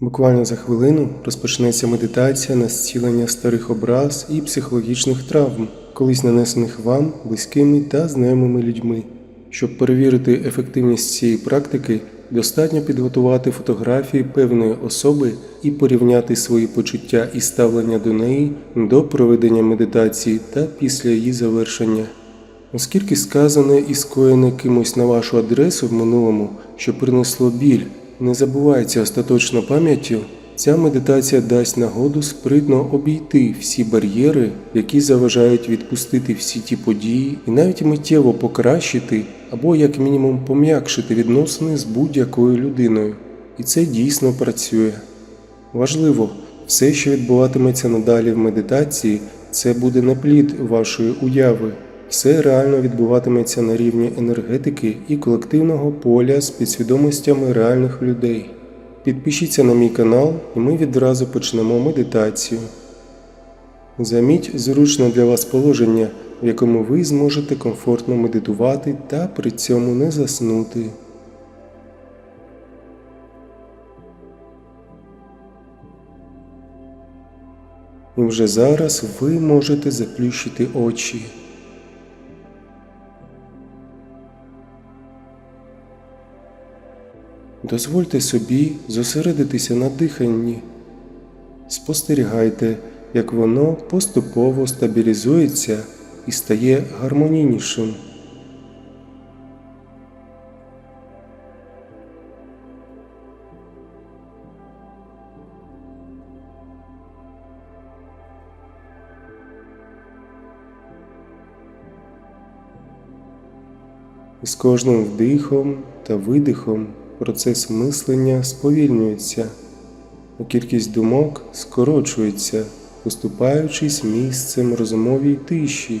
Буквально за хвилину розпочнеться медитація на зцілення старих образ і психологічних травм, колись нанесених вам, близькими та знайомими людьми. Щоб перевірити ефективність цієї практики, достатньо підготувати фотографії певної особи і порівняти свої почуття і ставлення до неї до проведення медитації та після її завершення. Оскільки сказане і скоєне кимось на вашу адресу в минулому, що принесло біль, не забувається остаточно пам'яттю, ця медитація дасть нагоду спритно обійти всі бар'єри, які заважають відпустити всі ті події і навіть миттєво покращити або як мінімум пом'якшити відносини з будь-якою людиною. І це дійсно працює. Важливо, все, що відбуватиметься надалі в медитації, це буде не плід вашої уяви. Все реально відбуватиметься на рівні енергетики і колективного поля з підсвідомостями реальних людей. Підпишіться на мій канал, і ми відразу почнемо медитацію. Заміть зручне для вас положення, в якому ви зможете комфортно медитувати та при цьому не заснути. І вже зараз ви можете заплющити очі. Дозвольте собі зосередитися на диханні. Спостерігайте, як воно поступово стабілізується і стає гармонійнішим. З кожним вдихом та видихом процес мислення сповільнюється, а кількість думок скорочується, поступаючись місцем розумовій тиші.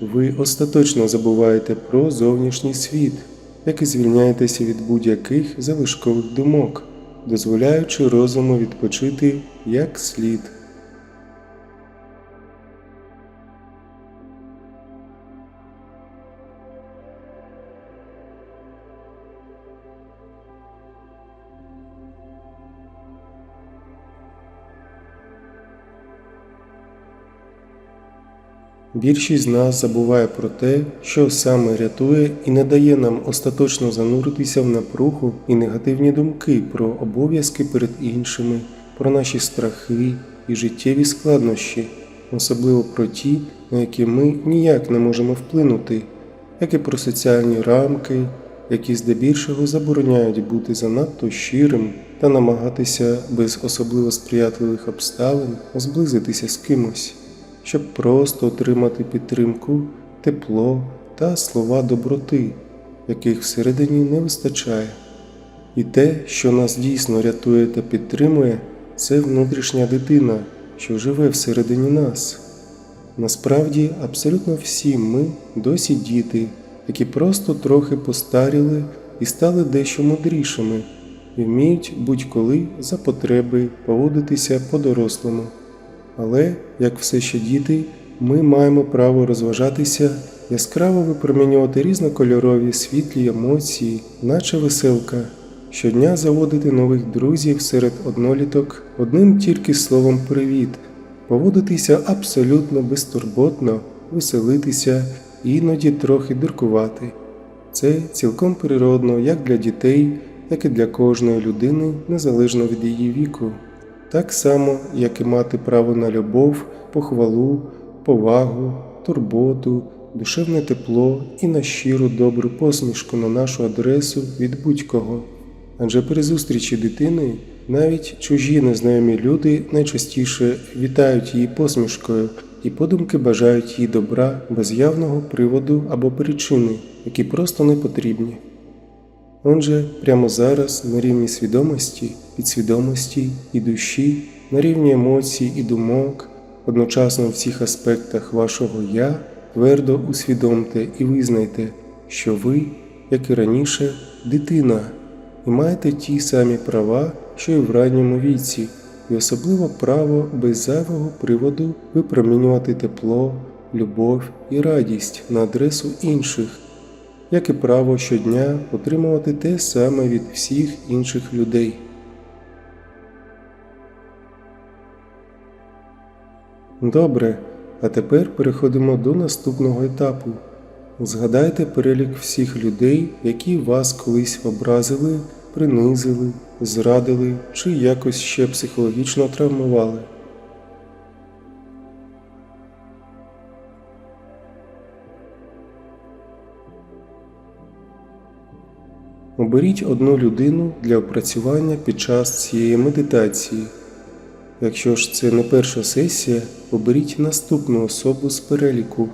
ви остаточно забуваєте про зовнішній світ, як і звільняєтеся від будь-яких залишкових думок, дозволяючи розуму відпочити як слід. Більшість з нас забуває про те, що саме рятує і не дає нам остаточно зануритися в напругу і негативні думки про обов'язки перед іншими, про наші страхи і життєві складнощі, особливо про ті, на які ми ніяк не можемо вплинути, як і про соціальні рамки, які здебільшого забороняють бути занадто щирим та намагатися без особливо сприятливих обставин зблизитися з кимось щоб просто отримати підтримку, тепло та слова доброти, яких всередині не вистачає. І те, що нас дійсно рятує та підтримує, це внутрішня дитина, що живе всередині нас. Насправді, абсолютно всі ми досі діти, які просто трохи постаріли і стали дещо мудрішими, і вміють будь-коли за потреби поводитися по-дорослому. Але, як все ще діти, ми маємо право розважатися, яскраво випромінювати різнокольорові світлі емоції, наче веселка, щодня заводити нових друзів серед одноліток одним тільки словом привіт, поводитися абсолютно безтурботно, веселитися іноді трохи дуркувати. Це цілком природно як для дітей, так і для кожної людини незалежно від її віку так само, як і мати право на любов, похвалу, повагу, турботу, душевне тепло і на щиру добру посмішку на нашу адресу від будь-кого. Адже при зустрічі дитини навіть чужі незнайомі люди найчастіше вітають її посмішкою і подумки бажають їй добра без явного приводу або причини, які просто не потрібні. Отже, прямо зараз на рівні свідомості, підсвідомості і душі, на рівні емоцій і думок, одночасно в всіх аспектах вашого я твердо усвідомте і визнайте, що ви, як і раніше, дитина, і маєте ті самі права, що й в ранньому віці, і особливо право без зайвого приводу випромінювати тепло, любов і радість на адресу інших як і право щодня отримувати те саме від всіх інших людей. Добре, а тепер переходимо до наступного етапу. Згадайте перелік всіх людей, які вас колись образили, принизили, зрадили чи якось ще психологічно травмували. Оберіть одну людину для опрацювання під час цієї медитації. Якщо ж це не перша сесія, оберіть наступну особу з переліку.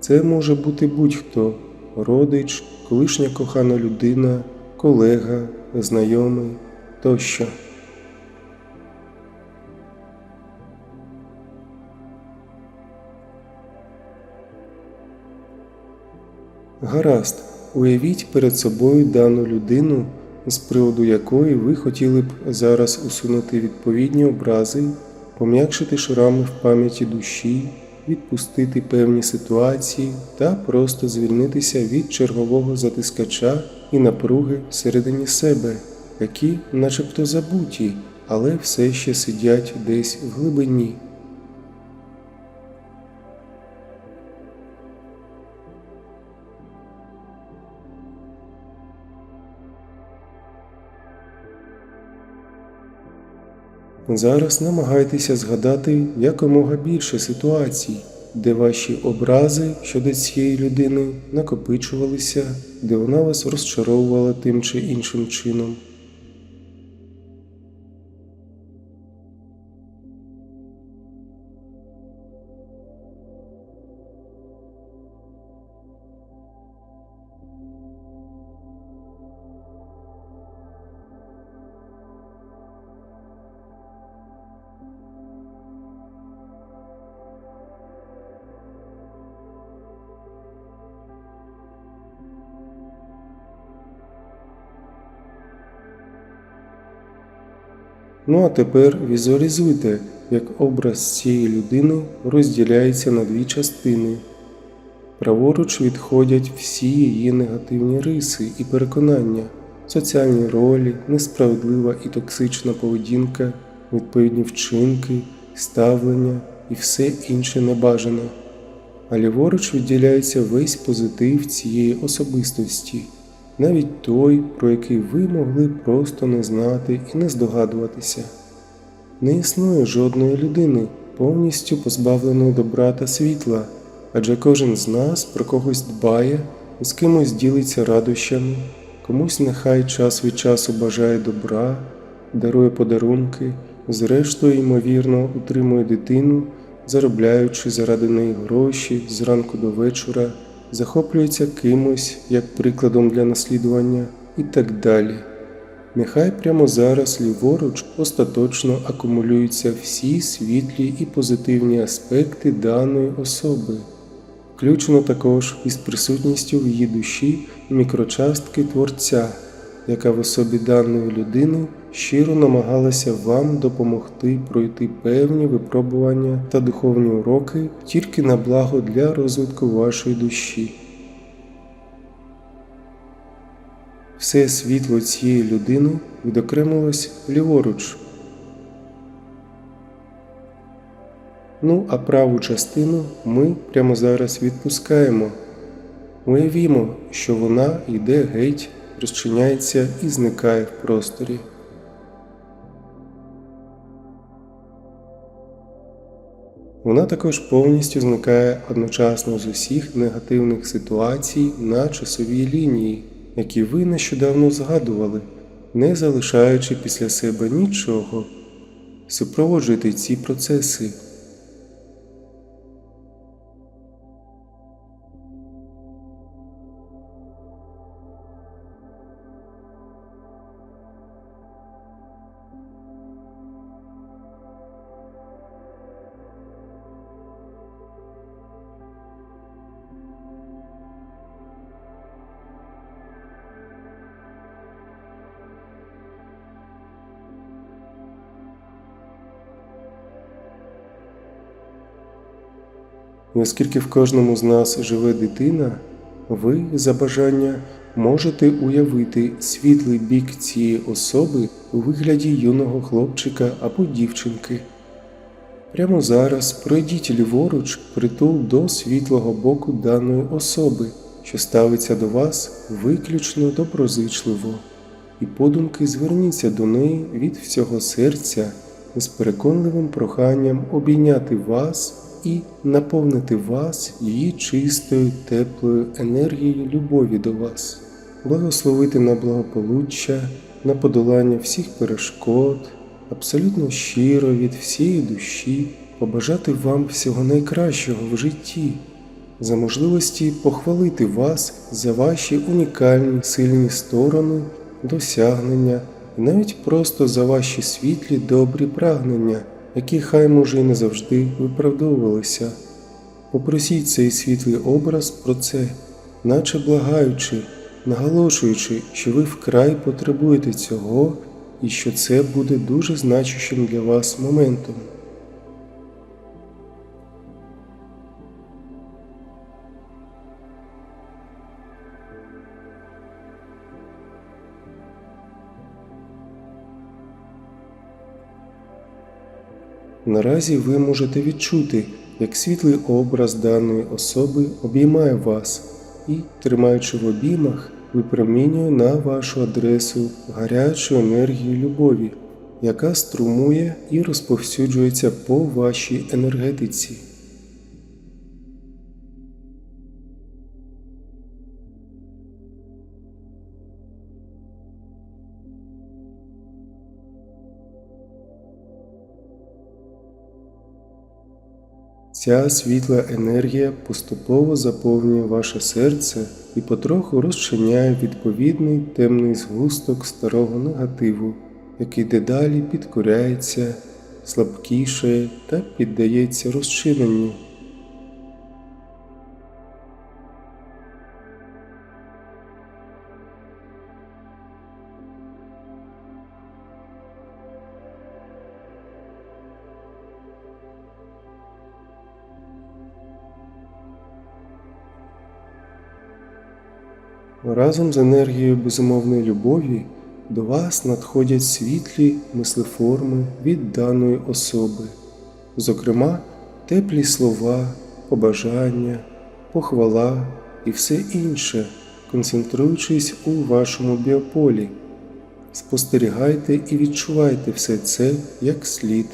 Це може бути будь-хто родич, колишня кохана людина, колега, знайомий тощо. Гаразд, уявіть перед собою дану людину, з приводу якої ви хотіли б зараз усунути відповідні образи, пом'якшити шрами в пам'яті душі, відпустити певні ситуації та просто звільнитися від чергового затискача і напруги всередині себе, які начебто забуті, але все ще сидять десь в глибині. Зараз намагайтеся згадати якомога більше ситуацій, де ваші образи щодо цієї людини накопичувалися, де вона вас розчаровувала тим чи іншим чином. Ну а тепер візуалізуйте, як образ цієї людини розділяється на дві частини. Праворуч відходять всі її негативні риси і переконання, соціальні ролі, несправедлива і токсична поведінка, відповідні вчинки, ставлення і все інше небажане. А ліворуч відділяється весь позитив цієї особистості навіть той, про який ви могли просто не знати і не здогадуватися. Не існує жодної людини, повністю позбавленої добра та світла, адже кожен з нас про когось дбає, з кимось ділиться радощами, комусь нехай час від часу бажає добра, дарує подарунки, зрештою, ймовірно, утримує дитину, заробляючи заради неї гроші зранку до вечора захоплюється кимось як прикладом для наслідування і так далі. Нехай прямо зараз ліворуч остаточно акумулюються всі світлі і позитивні аспекти даної особи, включно також із присутністю в її душі мікрочастки Творця, яка в особі даної людини щиро намагалася вам допомогти пройти певні випробування та духовні уроки тільки на благо для розвитку вашої душі. Все світло цієї людини відокремилось ліворуч. Ну, а праву частину ми прямо зараз відпускаємо. Уявімо, що вона йде геть, розчиняється і зникає в просторі. Вона також повністю зникає одночасно з усіх негативних ситуацій на часовій лінії, які ви нещодавно згадували, не залишаючи після себе нічого. Супроводжуйте ці процеси. І оскільки в кожному з нас живе дитина, ви за бажання можете уявити світлий бік цієї особи у вигляді юного хлопчика або дівчинки. Прямо зараз пройдіть ліворуч притул до світлого боку даної особи, що ставиться до вас виключно доброзичливо, і подумки зверніться до неї від всього серця з переконливим проханням обійняти вас і наповнити вас її чистою, теплою енергією любові до вас, благословити на благополуччя, на подолання всіх перешкод, абсолютно щиро від всієї душі, побажати вам всього найкращого в житті, за можливості похвалити вас за ваші унікальні сильні сторони, досягнення і навіть просто за ваші світлі добрі прагнення які хай може й не завжди виправдовувалися. Попросіть цей світлий образ про це, наче благаючи, наголошуючи, що ви вкрай потребуєте цього і що це буде дуже значущим для вас моментом. Наразі ви можете відчути, як світлий образ даної особи обіймає вас і, тримаючи в обіймах, випромінює на вашу адресу гарячу енергію любові, яка струмує і розповсюджується по вашій енергетиці. Ця світла енергія поступово заповнює ваше серце і потроху розчиняє відповідний темний згусток старого негативу, який дедалі підкоряється, слабкішає та піддається розчиненню. Разом з енергією безумовної любові до вас надходять світлі мислеформи від даної особи, зокрема, теплі слова, побажання, похвала і все інше, концентруючись у вашому біополі. Спостерігайте і відчувайте все це як слід.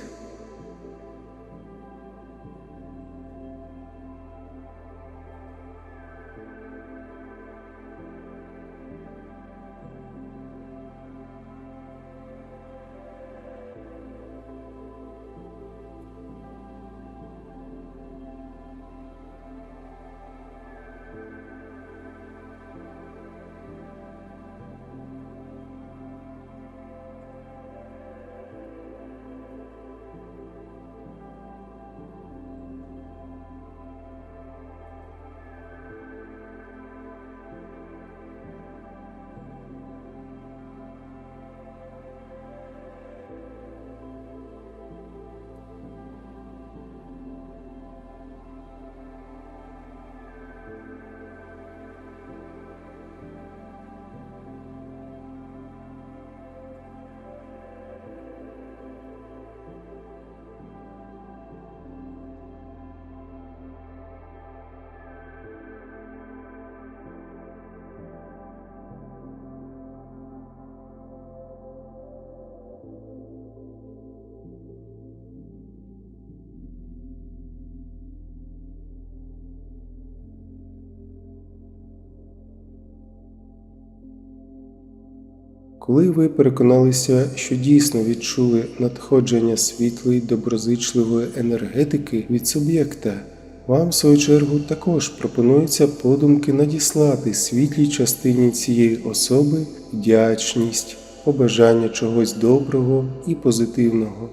Коли ви переконалися, що дійсно відчули надходження світлої доброзичливої енергетики від суб'єкта, вам, в свою чергу, також пропонується подумки надіслати світлій частині цієї особи вдячність, побажання чогось доброго і позитивного.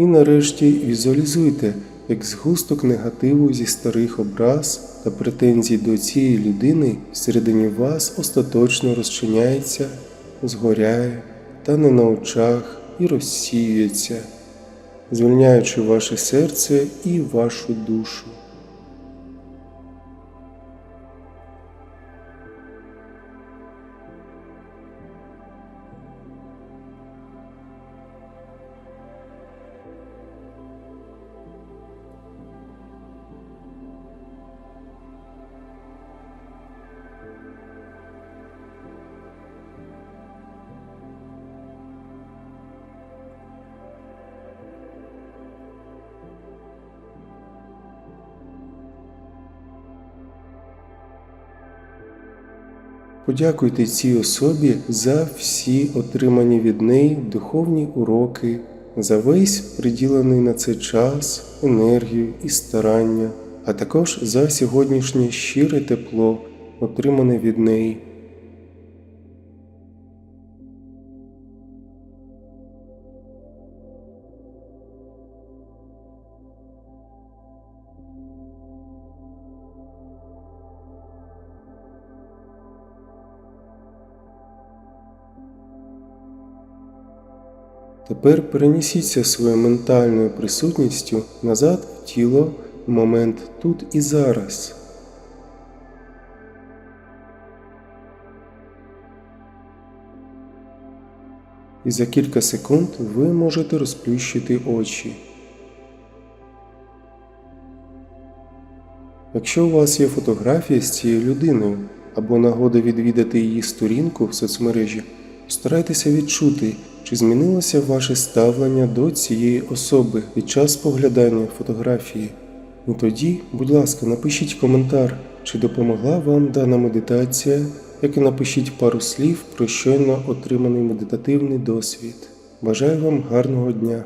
І нарешті візуалізуйте, як згусток негативу зі старих образ та претензій до цієї людини всередині вас остаточно розчиняється, згоряє, та не на очах і розсіюється, звільняючи ваше серце і вашу душу. Подякуйте цій особі за всі отримані від неї духовні уроки, за весь приділений на це час, енергію і старання, а також за сьогоднішнє щире тепло, отримане від неї. Тепер перенесіться своєю ментальною присутністю назад в тіло в момент тут і зараз. І за кілька секунд ви можете розплющити очі. Якщо у вас є фотографія з цією людиною або нагода відвідати її сторінку в соцмережі, постарайтеся відчути, чи змінилося ваше ставлення до цієї особи під час поглядання фотографії. І тоді, будь ласка, напишіть коментар, чи допомогла вам дана медитація, як і напишіть пару слів про щойно отриманий медитативний досвід. Бажаю вам гарного дня!